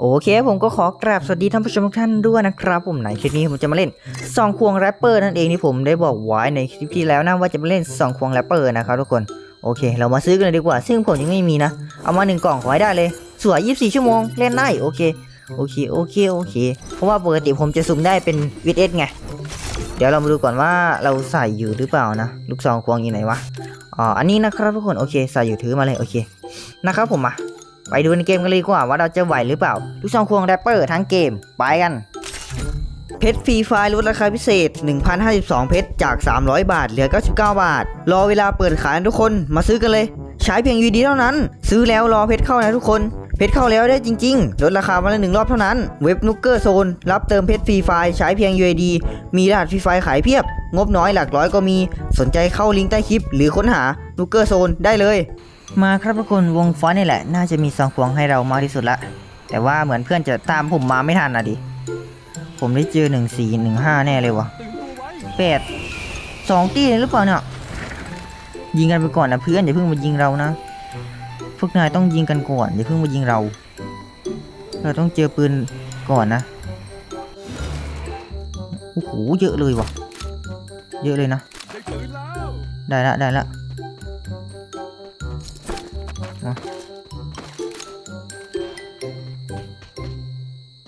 โอเคผมก็ขอกราบสวัสดีท่านผู้ชมทุกท่านด้วยนะครับ ผมในคลิปนี้ผมจะมาเล่นซองควงแรปเปอร์นั่นเองที่ผมได้บอกไว้ในคลิปที่แล้วนะว่าจะมาเล่นซองควงแรปเปอร์นะครับทุกคนโอเค เรามาซื้อกันเลยดีกว่า ซึ่งผมยังไม่มีนะ เอามาหนึ่งกล่องขอให้ได้เลย สวย 24 ชั่วโมงเล่นได้โอเคโอเคโอเคโอเค เพราะว่าปกติผมจะสุ่มได้เป็นวิดเอสไงเดี๋ยวเรามาดูก่อนว่าเราใส่อยู่หรือเปล่านะ ลูกซองควงอยู่ไหนวะอ๋ออันนี้นะครับทุกคนโอเคใส่อยู่ถือมาเลยโอเคนะครับผมมา ไปดูในเกมกันเลยดีกว่าว่าเราจะไหวหรือเปล่า ลูกซองควงแรปเปอร์ทั้งเกม ไปกัน เพชรฟรีไฟลดราคาพิเศษ 1,052 เพชรจาก 300 บาท เหลือ 99 บาท รอเวลาเปิดขายทุกคนมาซื้อกันเลย ใช้เพียงยูดีเท่านั้น ซื้อแล้วรอเพชรเข้านะทุกคนเพชรเข้าแล้วได้จริงๆ ลดราคาวันละหนึ่งรอบเท่านั้น เว็บนุกเกอร์โซน รับเติมเพชรฟรีไฟใช้เพียง UID มีรหัสฟรีไฟขายเพียบ งบน้อยหลักร้อยก็มี สนใจเข้าลิงก์ใต้คลิป หรือค้นหานุกเกอร์โซนได้เลย มาครับทุกคนวงฟอนนี่แหละ น่าจะมีซองควงให้เรามากที่สุดละ แต่ว่าเหมือนเพื่อนจะตามผมมาไม่ทันนะดิ ผมได้เจอหนึ่งสี่หนึ่งห้าแน่เลยวะแปดสองตีเลยหรือเปล่าเนี่ย ยิงกันไปก่อนนะเพื่อนอย่าเพิ่งมายิงเรานะ พวกนายต้องยิงกันก่อนอย่าเพิ่งมายิงเรา เราต้องเจอปืนก่อนนะ โอ้โหเยอะเลยวะเยอะเลยนะ ได้ละได้ละ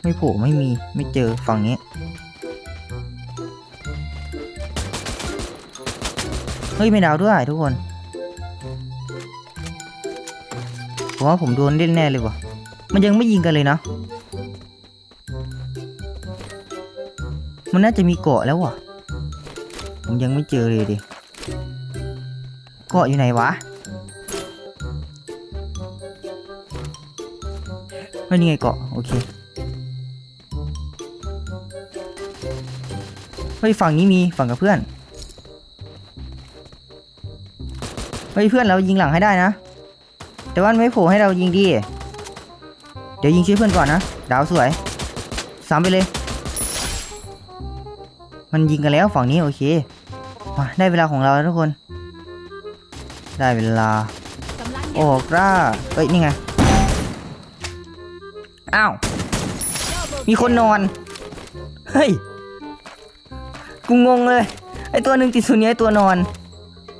ไม่โผล่ไม่มีไม่เจอฝั่งนี้ เฮ้ย ไม่ดาวด้วยทุกคน ผมว่าผมโดนเล่นแน่เลยวะมันยังไม่ยิงกันเลยนะ มันน่าจะมีเกาะแล้ววะผมยังไม่เจอเลยดิ เกาะอยู่ไหนวะไม่นี่ไงเกาะโอเค ฮ้ยฝั่งนี้มีฝั่งกับเพื่อน เฮ้ยเพื่อนเรายิงหลังให้ได้นะ แต่ว่าไม่โผล่ให้เรายิงดิเดี๋ยวยิงช่วยเพื่อนก่อนนะ ดาวสวยซ้ำไปเลย มันยิงกันแล้วฝั่งนี้โอเค มาได้เวลาของเราแล้วทุกคน ได้เวลา โอ้กล้าเอ้ยนี่ไง อ้าว มีคนนอน เฮ้ย กูงงเลย ไอตัวหนึ่งติดสุนีไอตัวนอน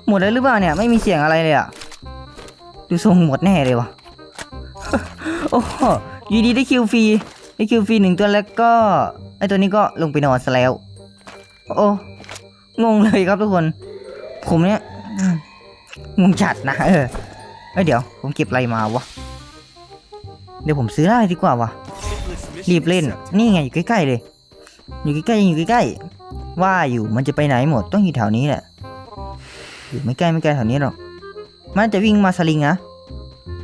หมดแล้วหรือเปล่าเนี่ย ไม่มีเสียงอะไรเลยอะดูทรงหมดแน่เลยวะโอ้ยูดีได้คิวฟรีได้คิวฟรีหนึ่งตัวแล้วก็ ไอตัวนี้ก็ลงไปนอนซะแล้ว โอ้งงเลยครับทุกคน ผมเนี่ยงงจัดนะเออเอ้ยเดี๋ยว ผมเก็บอะไรมาวะ เดี๋ยวผมซื้อได้ดีกว่าวะรีบเล่น นี่ไงอยู่ใกล้ๆเลย อยู่ใกล้ๆอยู่ใกล้ๆ ว่าอยู่มันจะไปไหนหมดต้องอยู่แถวนี้แหละอยู่ไม่ใกล้ไม่ไกลแถวนี้หรอก มันจะวิ่งมาสลิงนะ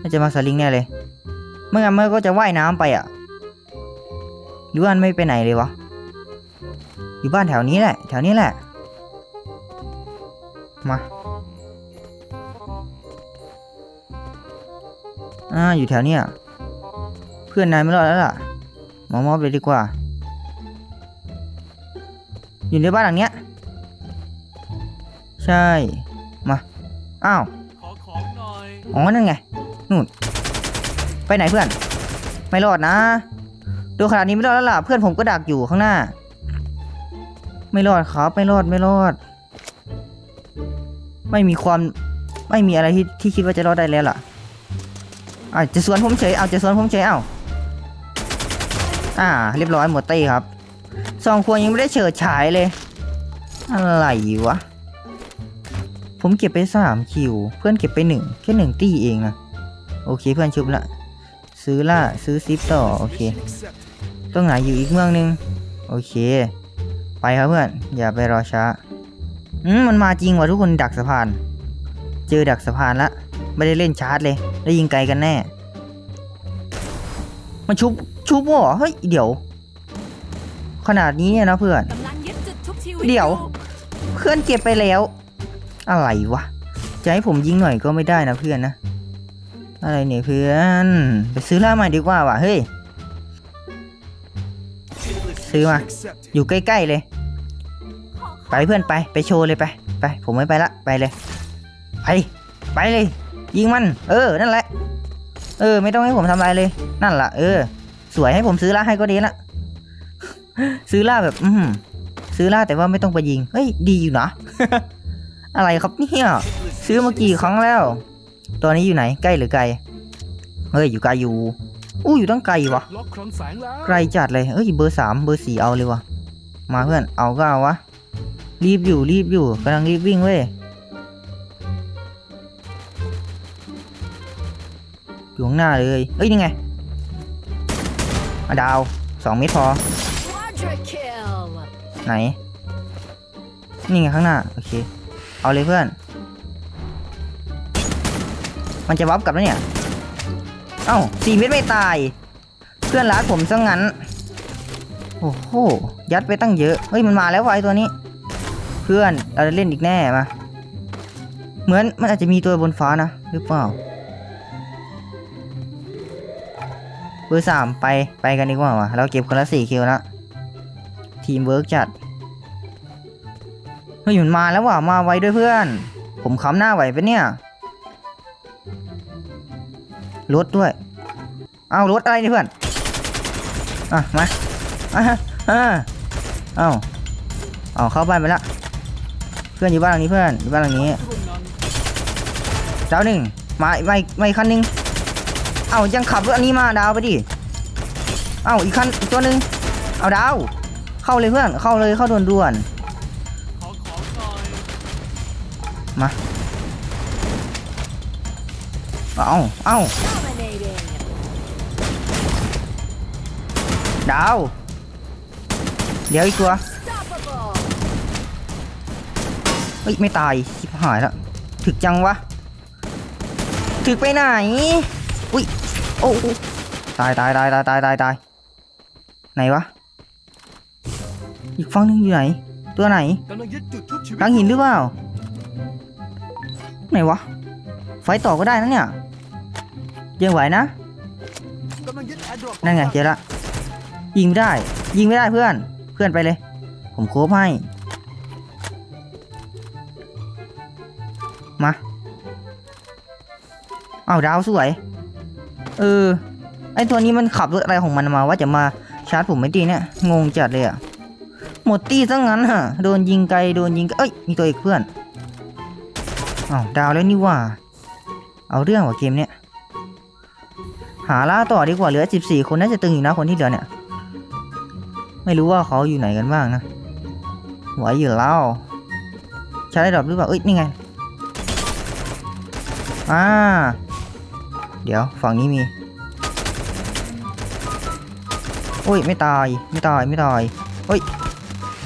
น่าจะมาสลิงแน่เลยเมื่องั้นมันก็จะว่ายน้ำไปอะหรือว่าไม่ไปไหนเลยวะอยู่บ้านแถวนี้แหละ แถวนี้แหละ มาอ่าอยู่แถวนี้เพื่อนนายไม่รอดแล้วล่ะมอมอบเลยดีกว่า อยู่ในบ้านหลังเนี้ย ใช่ มา อ้าว ขอของหน่อย อ๋อ นั่นไง นู่น ไปไหนเพื่อน ไม่รอดนะ ดูขนาดนี้ไม่รอดแล้วล่ะ เพื่อนผมก็ดักอยู่ข้างหน้า ไม่รอดครับไม่รอดไม่รอด ไม่มีความ ไม่มีอะไรที่ที่คิดว่าจะรอดได้แล้วล่ะอ่าจะสวนผมเฉย เอาจะสวนผมเฉย เอาอ่า เรียบร้อยหมดตีครับ สองควรยังไม่ได้เฉิดฉายเลย อะไรวะ ผมเก็บไปสามคิว เพื่อนเก็บไปหนึ่งแค่หนึ่งตี้เองนะโอเคเพื่อนชุบละ ซื้อละซื้อซิปต่อ โอเค ต้องหาอยู่อีกเมืองหนึง โอเค ไปครับเพื่อน อย่าไปรอช้าอืมมันมาจริงว่ะทุกคนดักสะพาน เจอดักสะพานละ ไม่ได้เล่นชาร์จเลย ได้ยิงไกลกันแน่ มันชุบชุบวะเฮ้ยเดี๋ยว ขนาดนี้เนี่ยนะเพื่อน กำลังยึดจุดชุบชีวิตเดี๋ยวอเพื่อนเก็บไปแล้ว อะไรวะ จะให้ผมยิงหน่อยก็ไม่ได้นะเพื่อนนะ อะไรเนี่ยเพื่อน ไปซื้อล่าใหม่ดีกว่าว่ะเฮ้ย ซื้อมา อยู่ใกล้ ๆ เลยขอไปเพื่อนไป ไปโชว์เลยไป ไป ผมไม่ไปละ ไปเลย ไป ไปเลย ยิงมัน เออ นั่นแหละ เออ ไม่ต้องให้ผมทำอะไรเลย นั่นละเออ สวยให้ผมซื้อล่าให้ก็ดีละ ซื้อล่าแบบ อืมซื้อล่าแต่ว่าไม่ต้องไปยิง เฮ้ย ดีอยู่นะ อะไรครับเนี่ย ซื้อมากี่ครั้งแล้วตัวนี้อยู่ไหน ใกล้หรือไกล เฮ้ย อยู่ไกลอยู่ อู้อยู่ตั้งไกลวะ ไกลจัดเลย เอ้ย เบอร์สามเบอร์สี่เอาเลยวะ มาเพื่อน เอาก็เอาวะ รีบอยู่ รีบอยู่กำลังรีบวิ่งเว้ยอยู่ข้างหน้าเลย เอ้ย นี่ไงอะดาวสองเม็ดพอ ไหน นี่ไงข้างหน้า โอเค เอาเลยเพื่อน มันจะวับกลับแล้วเนี่ย เอ้าสี่เม็ดไม่ตาย เพื่อนรักผมซะงั้น โอ้โห ยัดไปตั้งเยอะ เฮ้ย มันมาแล้วไอ้ตัวนี้ เพื่อนเราจะเล่นอีกแน่มา เหมือนมันอาจจะมีตัวบนฟ้านะ หรือเปล่าเบอร์สามไป ไปกันดีกว่าวะเราเก็บคนละสี่คิวแล้ว ทีมเวิร์กจัด เฮ้ยมันมาแล้วว่ะ มาไวด้วยเพื่อน ผมค้ำหน้าไหวปะเนี่ย รถด้วย เอารถอะไรนี่เพื่อน อะ มาอะอะเอาเอาเข้าบ้านไปละ เพื่อนอยู่บ้านหลังนี้เพื่อน อยู่บ้านหลังนี้ร่วมงานดาวหนึ่งมาไม่ไม่คันหนึ่งเอายังขับรถอันนี้มาดาวไปดิ เอาอีกคันอีกตัวหนึ่งเอาดาว เข้าเลยเพื่อน เข้าเลยเข้าด่วนด่วนขอของหน่อยมา เอาเอาดาว เดี๋ยวอีกตัวเฮ้ยไม่ตายชิบหายแล้วถึกจังวะ ถึกไปไหน อุ้ย โอ้ตายตายตายตายตายตายไหนวะ อีกฝั่งหนึงอยู่ไหน ตัวไหนกำลังยึดจุดชุบชีวิตหลังหินหรือเปล่า ไหนวะ ไฟต่อก็ได้นะเนี่ยยังไหวนะกำลังยึดแอร์ดรอปนั่นไงเจอละยิงไม่ได้ ยิงไม่ได้เพื่อน เพื่อนไปเลย ผมโคบให้ มาเอาดาวสวย เออ ไอตัวนี้มันขับรถอะไรของมันมาว่าจะมาชาร์จผมไม่ตีเนี่ย งงจัดเลยอะ หมดตีซะงั้นฮะโดนยิงไกลโดนยิงไกลเอ้ยมีตัวอีกเพื่อนอ้าวดาวแล้วนี่ว่า เอาเรื่องว่ะเกมเนี้ยหาล่าต่อดีกว่าเหลือ 14 คนน่าจะตึงอยู่นะคนที่เหลือเนี่ย ไม่รู้ว่าเขาอยู่ไหนกันบ้างนะไหวอยู่แล้วใช้ได้ดรอปหรือเปล่าเอ้ยนี่ไงอ่าเดี๋ยวฝั่งนี้มีโอ้ยไม่ตายไม่ตายไม่ตายเฮ้ย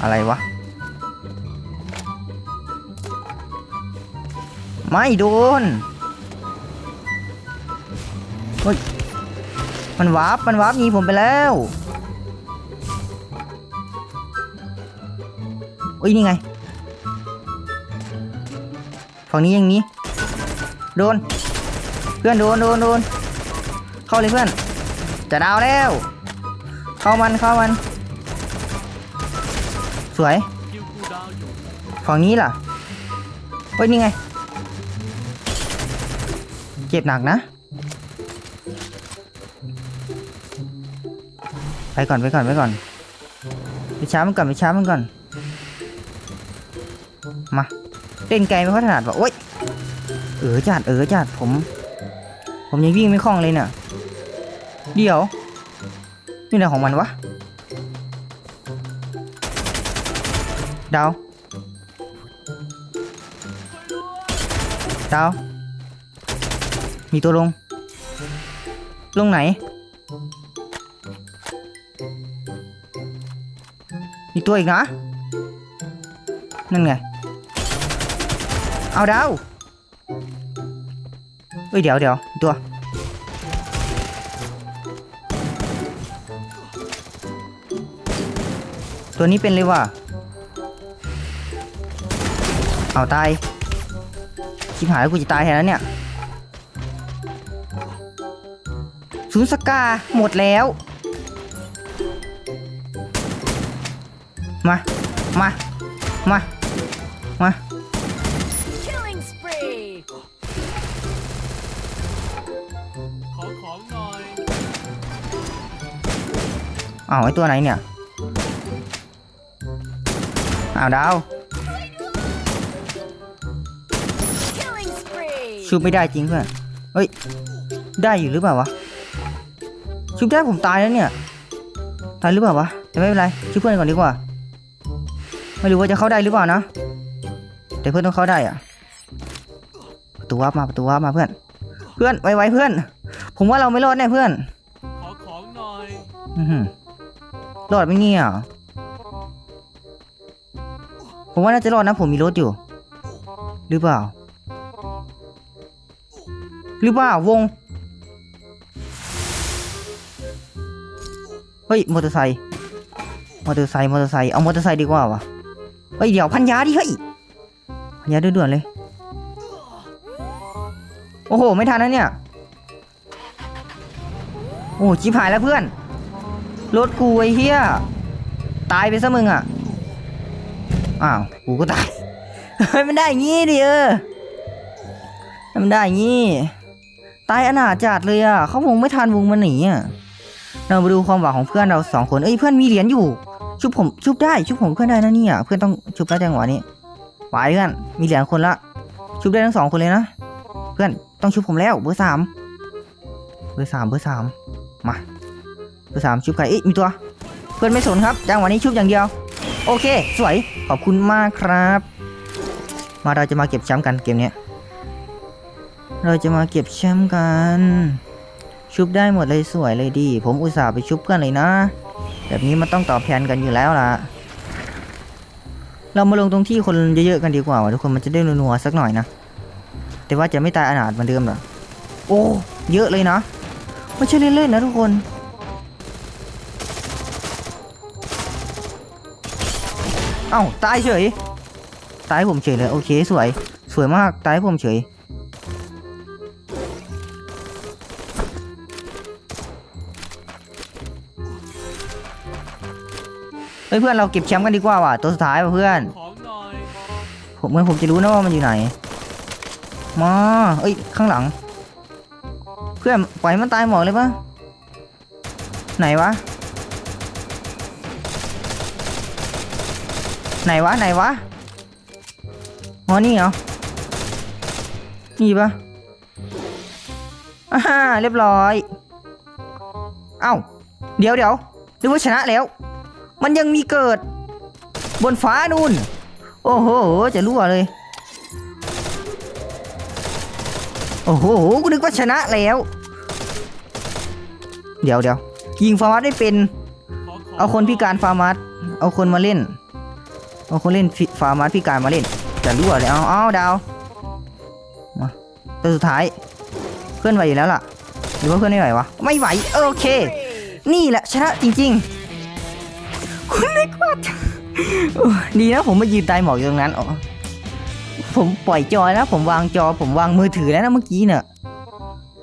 อะไรวะ ไม่โดนเฮ้ยมันวาร์ปมันวาร์ปหนีผมไปแล้วอุ้ยนี่ไงฝั่งนี้อย่างนี้ โดน เพื่อนโดนโดนโดนเข้าเลยเพื่อน จะดาวแล้ว เข้ามันเข้ามัน สวยคิวคูลดาวน์อยู่ฝั่งนี้ล่ะเฮ้ยนี่ไง เจ็บหนักนะ ไปก่อนไปก่อนไปก่อนไปช้ามันก่อนไปช้ามันก่อน มาเล่นไกลไม่ค่อยถนัดว่ะโอ๊ยเออจัดเออจัดผม ผมยังวิ่งไม่คล่องเลยเนี่ยเดี๋ยวนี่ไหนของมันวะ ดาวดาวมีตัวลง ลงไหน มีตัวอีกนะ นั่นไง เอาดาวเอ้ยเดี๋ยวเดี๋ยวตัว ตัวนี้เป็นเลยว่ะ เอาตายชิบหายแล้วกูจะตายแทนแล้วเนี่ยศูนย์สกาหมดแล้ว มา มา มา มา killing spree ขอของหน่อยอ้าวไอตัวไหนเนี่ย อ้าวดาว ชุบไม่ได้จริงเพื่อนเฮ้ย ได้อยู่หรือเปล่าวะ ชุบได้ผมตายแล้วเนี่ย ตายหรือเปล่าวะ แต่ไม่เป็นไรชุบเพื่อนก่อนดีกว่า ไม่รู้ว่าจะเข้าได้หรือเปล่านะ แต่เพื่อนต้องเข้าได้อะประตูวับมาประตูวับมาเพื่อน เพื่อนไวๆเพื่อน ผมว่าเราไม่รอดแน่เพื่อน ขอของหน่อยอือหือรอดไหม่เนี่ยผมว่าน่าจะรอดนะ ผมมีรถอยู่ หรือเปล่า หรือเปล่าวง เฮ้ย มอเตอร์ไซค์ มอเตอร์ไซค์ มอเตอร์ไซค์ เอามอเตอร์ไซค์ดีกว่าวะเฮ้ย เดี๋ยวพันยาดิเฮ้ย พันยาด่วนๆเลย โอ้โห ไม่ทันนะเนี่ย โอ้ชิบหายแล้วเพื่อน รถกูไอ้เหี้ย ตายไปซะมึงอะ อ้าว กูก็ตายเฮ้ยมันได้อย่างงี้ดิเออมันได้งี้ ตายอนาจัดเลยอะเขาวงไม่ทันวงมันหนีอะเรามาดูความหวังของเพื่อนเราสองคนเอ้ยเพื่อนมีเหรียญอยู่ ชุบผมชุบได้ชุบผมเพื่อนได้นะเนี่ยเพื่อนต้องชุบได้จังหวะนี้ไปเพื่อนมีเหรียญคนละ ชุบได้ทั้งสองคนเลยนะเพื่อนต้องชุบผมแล้วเบอร์สามเบอร์สามเบอร์สามมาเบอร์สามชุบใครเอ้ยมีตัว เพื่อนไม่สนครับจังหวะนี้ชุบอย่างเดียว โอเค สวยขอบคุณมากครับ มาเราจะมาเก็บแชมป์กันเกมเนี้ เราจะมาเก็บแชมป์กัน ชุบได้หมดเลยสวยเลยดี ผมอุตส่าห์ไปชุบเพื่อนเลยนะ แบบนี้มันต้องตอบแทนกันอยู่แล้วล่ะ เรามาลงตรงที่คนเยอะๆกันดีกว่าทุกคนมันจะได้นัวๆสักหน่อยนะ แต่ว่าจะไม่ตายอนาถเหมือนเดิมหรอ โอ้ เยอะเลยนะ ไม่ใช่เล่นๆนะทุกคนเอ้าตายเฉย ตายผมเฉยเลย โอเค สวย สวยมาก ตายผมเฉย ฮ้ยเพื่อนเราเก็บแชมป์กันดีกว่าว่ะตัวสุดท้ายว่ะเพื่อนของหน่อยผมเหมือนผมจะรู้นะว่ามันอยู่ไหนมาเอ้ยข้างหลัง เพื่อนปล่อยมันตายหมดเลยปะไหนวะ ไหนวะไหนวะอ๋อนี่เหรอนี่ปะอ่าฮ่าเรียบร้อย เอ้า เดี๋ยวเดี๋ยวหรือว่าชนะแล้ว มันยังมีเกิด บนฟ้านู่น โอ้โห จะรั่วเลย โอ้โห กูนึกว่าชนะแล้ว เดี๋ยวเดี๋ยวยิงฟาร์มัสได้เป็น เอาคนพิการฟาร์มัสเอาคนมาเล่น เอาคนเล่นฟาร์มัสพิการมาเล่น จะรั่วเลย เอาเอาดาว มาตัวสุดท้ายเพื่อนไหวอยู่แล้วล่ะ หรือว่าเพื่อนไม่ไหววะ ไม่ไหว โอเค นี่แหละชนะจริง ๆ คุณนึกว่าโอ้ดีนะผมมายืนตายหมอกอยู่ตรงนั้นอ๋อผมปล่อยจอแล้วผมวางจอ ผมวางมือถือแล้วนะเมื่อกี้เนี่ย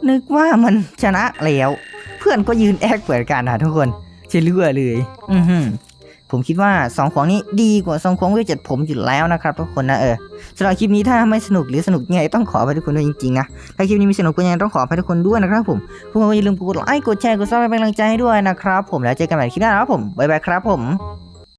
นึกว่ามันชนะแล้ว เพื่อนก็ยืนแอกเปิดการนะทุกคนเชื่อเลือเลย อือหือ ผมคิดว่าสองของนี้ดีกว่าสองของเวทเจ็ดผมอยู่แล้วนะครับทุกคนนะเออสำหรับคลิปนี้ถ้าไม่สนุกหรือสนุกยังไงต้องขอไปทุกคนด้วยจริงๆนะถ้าคลิปนี้มีสนุกก็ยังต้องขอไปทุกคนด้วยนะครับผมพวกเราอย่าลืมกดไลค์กดแชร์กดซับเป็นกำลังใจให้ด้วยนะครับผมแล้วเจอกันใหม่คลิปหน้าครับผมบ๊ายบายครับผม